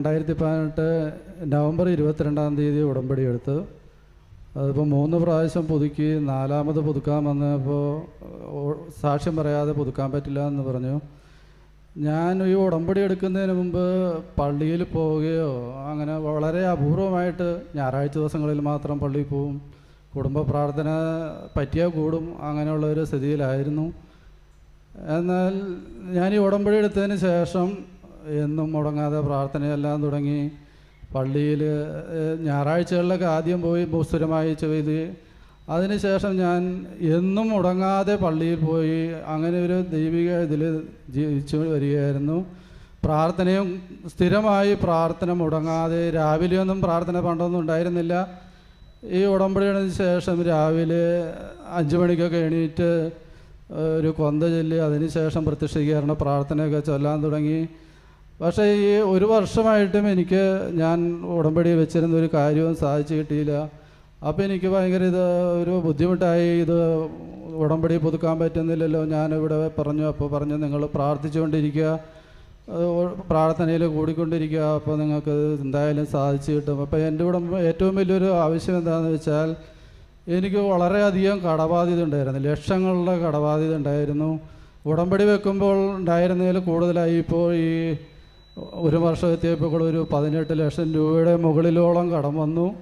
രണ്ടായിരത്തി പതിനെട്ട് നവംബർ ഇരുപത്തിരണ്ടാം തീയതി ഉടമ്പടി എടുത്ത് അതിപ്പോൾ മൂന്ന് പ്രാവശ്യം പുതുക്കി നാലാമത് പുതുക്കാൻ വന്നപ്പോൾ സാക്ഷ്യം പറയാതെ പുതുക്കാൻ പറ്റില്ല എന്ന് പറഞ്ഞു. ഞാൻ ഈ ഉടമ്പടി എടുക്കുന്നതിന് മുമ്പ് പള്ളിയിൽ പോവുകയോ അങ്ങനെ വളരെ അപൂർവമായിട്ട് ഞായറാഴ്ച ദിവസങ്ങളിൽ മാത്രം പള്ളിയിൽ പോവും. കുടുംബ പ്രാർത്ഥന പറ്റിയാൽ കൂടും അങ്ങനെയുള്ള ഒരു സ്ഥിതിയിലായിരുന്നു. എന്നാൽ ഞാൻ ഈ ഉടമ്പടി എടുത്തതിന് ശേഷം എന്നും മുടങ്ങാതെ പ്രാർത്ഥനയെല്ലാം തുടങ്ങി പള്ളിയിൽ ഞായറാഴ്ചകളിലൊക്കെ ആദ്യം പോയി സ്ഥിരമായി ചെയ്ത് അതിനുശേഷം ഞാൻ എന്നും മുടങ്ങാതെ പള്ളിയിൽ പോയി അങ്ങനെ ഒരു ദൈവിക ഇതിൽ ജീവിച്ചു വരികയായിരുന്നു. പ്രാർത്ഥനയും സ്ഥിരമായി പ്രാർത്ഥന മുടങ്ങാതെ രാവിലെയൊന്നും പ്രാർത്ഥന പണ്ടൊന്നും ഉണ്ടായിരുന്നില്ല. ഈ ഉടമ്പടിയുടെ ശേഷം രാവിലെ അഞ്ച് മണിക്കൊക്കെ എണീറ്റ് ഒരു കൊന്ത ചൊല്ലി അതിനുശേഷം പ്രത്യക്ഷീകരണ പ്രാർത്ഥനയൊക്കെ ചൊല്ലാൻ തുടങ്ങി. പക്ഷേ ഈ ഒരു വർഷമായിട്ടും എനിക്ക് ഞാൻ ഉടമ്പടി വെച്ചിരുന്ന ഒരു കാര്യവും സാധിച്ചു കിട്ടിയില്ല. അപ്പോൾ എനിക്ക് ഭയങ്കര ഇത് ഒരു ബുദ്ധിമുട്ടായി. ഇത് ഉടമ്പടി പുതുക്കാൻ പറ്റുന്നില്ലല്ലോ. ഞാനിവിടെ പറഞ്ഞു അപ്പോൾ പറഞ്ഞു നിങ്ങൾ പ്രാർത്ഥിച്ചുകൊണ്ടിരിക്കുക. പ്രാർത്ഥനയിൽ കൂടിക്കൊണ്ടിരിക്കുക. അപ്പോൾ നിങ്ങൾക്ക് എന്തായാലും സാധിച്ചു കിട്ടും. അപ്പോൾ എന്റെ കൂടെ ഏറ്റവും വലിയൊരു ആവശ്യം എന്താണെന്ന് വെച്ചാൽ എനിക്ക് വളരെയധികം കടബാധ്യത ഉണ്ടായിരുന്നു. ലക്ഷങ്ങളുടെ കടബാധ്യത ഉണ്ടായിരുന്നു. ഉടമ്പടി വെക്കുമ്പോൾ ഉണ്ടായിരുന്നതിൽ കൂടുതലായി ഇപ്പോൾ ഈ ഒരു വർഷം എത്തിയപ്പോൾ ഒരു പതിനെട്ട് ലക്ഷം രൂപയുടെ മുകളിലോളം കടം വന്നു.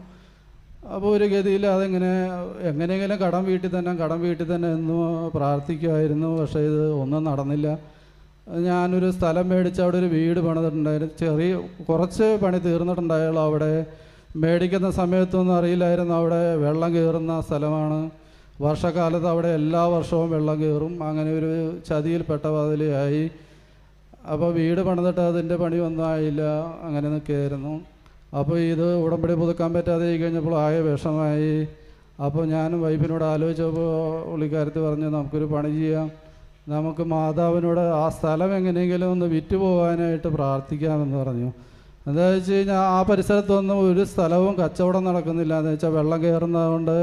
അപ്പോൾ ഒരു ഗതിയിൽ അതെങ്ങനെ എങ്ങനെയെങ്കിലും കടം വീട്ടിൽ തന്നെ കടം വീട്ടിൽ തന്നെ എന്ന് പ്രാർത്ഥിക്കുമായിരുന്നു. പക്ഷേ ഇത് ഒന്നും നടന്നില്ല. ഞാനൊരു സ്ഥലം മേടിച്ച് അവിടെ ഒരു വീട് പണിതിട്ടുണ്ടായിരുന്നു. ചെറിയ കുറച്ച് പണി തീർന്നിട്ടുണ്ടായുള്ളൂ അവിടെ. മേടിക്കുന്ന സമയത്തൊന്നും അറിയില്ലായിരുന്നു അവിടെ വെള്ളം കയറുന്ന സ്ഥലമാണ്. വർഷക്കാലത്ത് അവിടെ എല്ലാ വർഷവും വെള്ളം കയറും. അങ്ങനെ ഒരു ചതിയിൽപ്പെട്ട പതിലായി അപ്പോൾ വീട് പണിതിട്ട് അതിന്റെ പണി വന്നായില്ല അങ്ങനെ നിൽക്കുകയായിരുന്നു അപ്പോൾ ഇത് ഉടമ്പടി പുതുക്കാൻ പറ്റാതെ കഴിഞ്ഞപ്പോൾ ആയ വിഷമായി. അപ്പോൾ ഞാനും വൈഫിനോട് ആലോചിച്ചപ്പോൾ പുള്ളിക്കാരത്ത് പറഞ്ഞു നമുക്കൊരു പണി ചെയ്യാം. നമുക്ക് മാതാവിനോട് ആ സ്ഥലം എങ്ങനെയെങ്കിലും ഒന്ന് വിറ്റ് പോകാനായിട്ട് പ്രാർത്ഥിക്കാമെന്ന് പറഞ്ഞു. എന്താ വെച്ച് കഴിഞ്ഞാൽ ആ പരിസരത്തൊന്നും ഒരു സ്ഥലവും കച്ചവടം നടക്കുന്നില്ല. എന്ന് വെച്ചാൽ വെള്ളം കയറുന്നതുകൊണ്ട്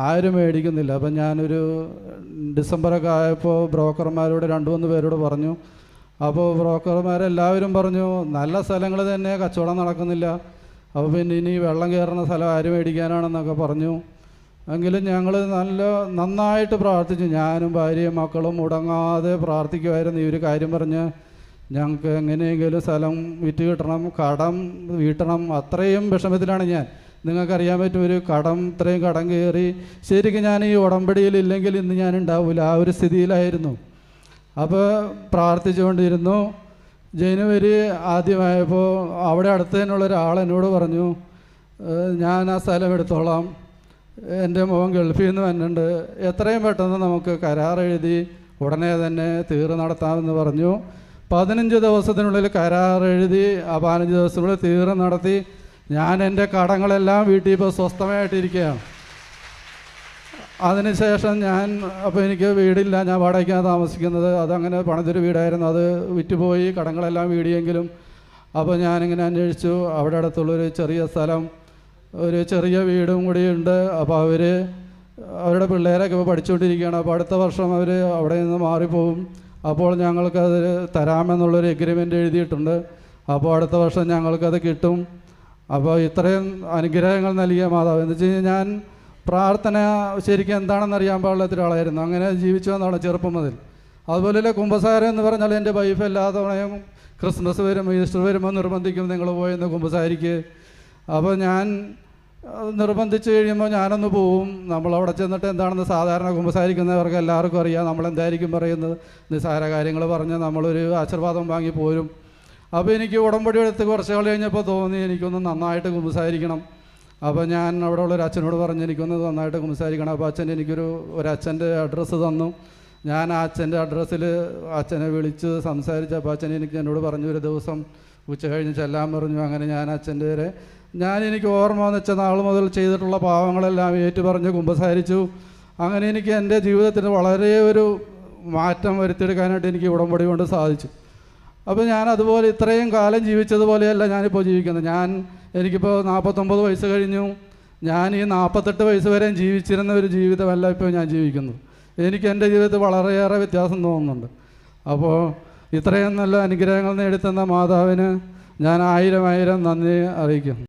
ആരും മേടിക്കുന്നില്ല. അപ്പം ഞാനൊരു ഡിസംബറൊക്കെ ആയപ്പോൾ ബ്രോക്കർമാരോട് രണ്ട് മൂന്ന് പേരോട് പറഞ്ഞു അപ്പോൾ ബ്രോക്കർമാരെല്ലാവരും പറഞ്ഞു നല്ല സ്ഥലങ്ങൾ തന്നെ കച്ചവടം നടക്കുന്നില്ല. അപ്പോൾ പിന്നെ ഇനി വെള്ളം കയറുന്ന സ്ഥലം ആര് മേടിക്കാനാണെന്നൊക്കെ പറഞ്ഞു. എങ്കിലും ഞങ്ങൾ നല്ല നന്നായിട്ട് പ്രാർത്ഥിച്ചു. ഞാനും ഭാര്യയും മക്കളും മുടങ്ങാതെ പ്രാർത്ഥിക്കുമായിരുന്നു ഈ ഒരു കാര്യം പറഞ്ഞ് ഞങ്ങൾക്ക് എങ്ങനെയെങ്കിലും സ്ഥലം വിറ്റ് കിട്ടണം കടം വീട്ടണം. അത്രയും വിഷമത്തിലാണ് ഞാൻ. നിങ്ങൾക്കറിയാൻ പറ്റും ഒരു കടം ഇത്രയും കടം കയറി ശരിക്കും ഞാൻ ഈ ഉടമ്പടിയിൽ ഇല്ലെങ്കിൽ ഇന്ന് ഞാൻ ഉണ്ടാവില്ല ആ ഒരു സ്ഥിതിയിലായിരുന്നു. അപ്പോൾ പ്രാർത്ഥിച്ചുകൊണ്ടിരുന്നു. ജനുവരി ആദ്യമായപ്പോൾ അവിടെ അടുത്ത് തന്നെയുള്ള ഒരാൾ എന്നോട് പറഞ്ഞു ഞാൻ ആ സ്ഥലം എടുത്തോളാം. എന്റെ മോൻ ഗൾഫിൽ നിന്ന് വന്നിട്ടുണ്ട്. എത്രയും പെട്ടെന്ന് നമുക്ക് കരാർ എഴുതി ഉടനെ തന്നെ തീർ നടത്താമെന്ന് പറഞ്ഞു. പതിനഞ്ച് ദിവസത്തിനുള്ളിൽ കരാർ എഴുതി ആ പതിനഞ്ച് ദിവസത്തിനുള്ളിൽ തീർ നടത്തി ഞാൻ എന്റെ കടങ്ങളെല്ലാം വീട്ടിൽ ഇപ്പോൾ സ്വസ്ഥമായിട്ടിരിക്കുകയാണ്. അതിനുശേഷം ഞാൻ അപ്പോൾ എനിക്ക് വീടില്ല ഞാൻ വാടകയ്ക്കാണ് താമസിക്കുന്നത്. അതങ്ങനെ പണിതൊരു വീടായിരുന്നു. അത് വിറ്റുപോയി കടങ്ങളെല്ലാം വീടിയെങ്കിലും. അപ്പോൾ ഞാനിങ്ങനെ അന്വേഷിച്ചു. അവിടെ അടുത്തുള്ളൊരു ചെറിയ സ്ഥലം ഒരു ചെറിയ വീടും കൂടി ഉണ്ട്. അപ്പോൾ അവർ അവരുടെ പിള്ളേരൊക്കെ ഇപ്പോൾ പഠിച്ചുകൊണ്ടിരിക്കുകയാണ്. അപ്പോൾ അടുത്ത വർഷം അവർ അവിടെ നിന്ന് മാറിപ്പോവും. അപ്പോൾ ഞങ്ങൾക്കത് തരാമെന്നുള്ളൊരു എഗ്രിമെന്റ് എഴുതിയിട്ടുണ്ട്. അപ്പോൾ അടുത്ത വർഷം ഞങ്ങൾക്കത് കിട്ടും. അപ്പോൾ ഇത്രയും അനുഗ്രഹങ്ങൾ നൽകിയ മാതാവ്. എന്ന് വെച്ച് കഴിഞ്ഞാൽ ഞാൻ പ്രാർത്ഥന ശരിക്കും എന്താണെന്ന് അറിയാൻ പാടില്ലാത്ത ഒരാളായിരുന്നു. അങ്ങനെ ജീവിച്ചു എന്നാണ് ചെറുപ്പം മുതൽ. അതുപോലെ കുംഭസാരം എന്ന് പറഞ്ഞാൽ എന്റെ വൈഫ് എല്ലാ തവണയും ക്രിസ്മസ് വരും ഈസ്റ്റർ വരുമ്പോൾ നിർബന്ധിക്കും നിങ്ങൾ പോയെന്ന് കുംഭസാരിക്ക്. അപ്പോൾ ഞാൻ നിർബന്ധിച്ച് കഴിയുമ്പോൾ ഞാനൊന്ന് പോവും. നമ്മളവിടെ ചെന്നിട്ട് എന്താണെന്ന് സാധാരണ കുമ്പസാരിക്കുന്നവർക്ക് എല്ലാവർക്കും അറിയാം. നമ്മൾ എന്തായിരിക്കും പറയുന്നത്? നിസ്സാര കാര്യങ്ങൾ പറഞ്ഞ് നമ്മളൊരു ആശീർവാദം വാങ്ങി പോരും. അപ്പോൾ എനിക്ക് ഉടമ്പടി എടുത്ത് കുറച്ച് കഴിഞ്ഞപ്പോൾ തോന്നി എനിക്കൊന്ന് നന്നായിട്ട് കുമ്പസാരിക്കണം അപ്പോൾ ഞാൻ അവിടെ ഉള്ളൊരു അച്ഛനോട് പറഞ്ഞു എനിക്കൊന്ന് നന്നായിട്ട് സംസാരിക്കണം അപ്പോൾ അച്ഛൻ എനിക്കൊരു ഒരു അച്ഛന്റെ അഡ്രസ്സ് തന്നു. ഞാൻ ആ അച്ഛന്റെ അഡ്രസ്സിൽ അച്ഛനെ വിളിച്ച് സംസാരിച്ചപ്പോൾ അച്ഛൻ എനിക്ക് എന്നോട് പറഞ്ഞു ഒരു ദിവസം ഉച്ച കഴിഞ്ഞ് ചെല്ലാൻ പറഞ്ഞു. അങ്ങനെ ഞാൻ അച്ഛന്റെ വരെ ഞാൻ എനിക്ക് ഓർമ്മ വെച്ച നാൾ മുതൽ ചെയ്തിട്ടുള്ള പാവങ്ങളെല്ലാം ഏറ്റു പറഞ്ഞ് കുമ്പസാരിച്ചു. അങ്ങനെ എനിക്ക് എന്റെ ജീവിതത്തിന് വളരെ ഒരു മാറ്റം വരുത്തിയെടുക്കാനായിട്ട് എനിക്ക് ഉടമ്പടി കൊണ്ട് സാധിച്ചു. അപ്പോൾ ഞാൻ അതുപോലെ ഇത്രയും കാലം ജീവിച്ചതുപോലെയല്ല ഞാനിപ്പോൾ ജീവിക്കുന്നത്. ഞാൻ എനിക്കിപ്പോൾ നാൽപ്പത്തൊമ്പത് വയസ്സ് കഴിഞ്ഞു. ഞാൻ ഈ നാൽപ്പത്തെട്ട് വയസ്സ് വരെ ജീവിച്ചിരുന്ന ഒരു ജീവിതമല്ല ഇപ്പോൾ ഞാൻ ജീവിക്കുന്നത്. എനിക്ക് എന്റെ ജീവിതത്തിൽ വളരെയേറെ വ്യത്യാസം തോന്നുന്നുണ്ട്. അപ്പോൾ ഇത്രയും നല്ല അനുഗ്രഹങ്ങൾ നേടിത്തന്ന മാതാവിന് ഞാൻ ആയിരം ആയിരം നന്ദി അറിയിക്കും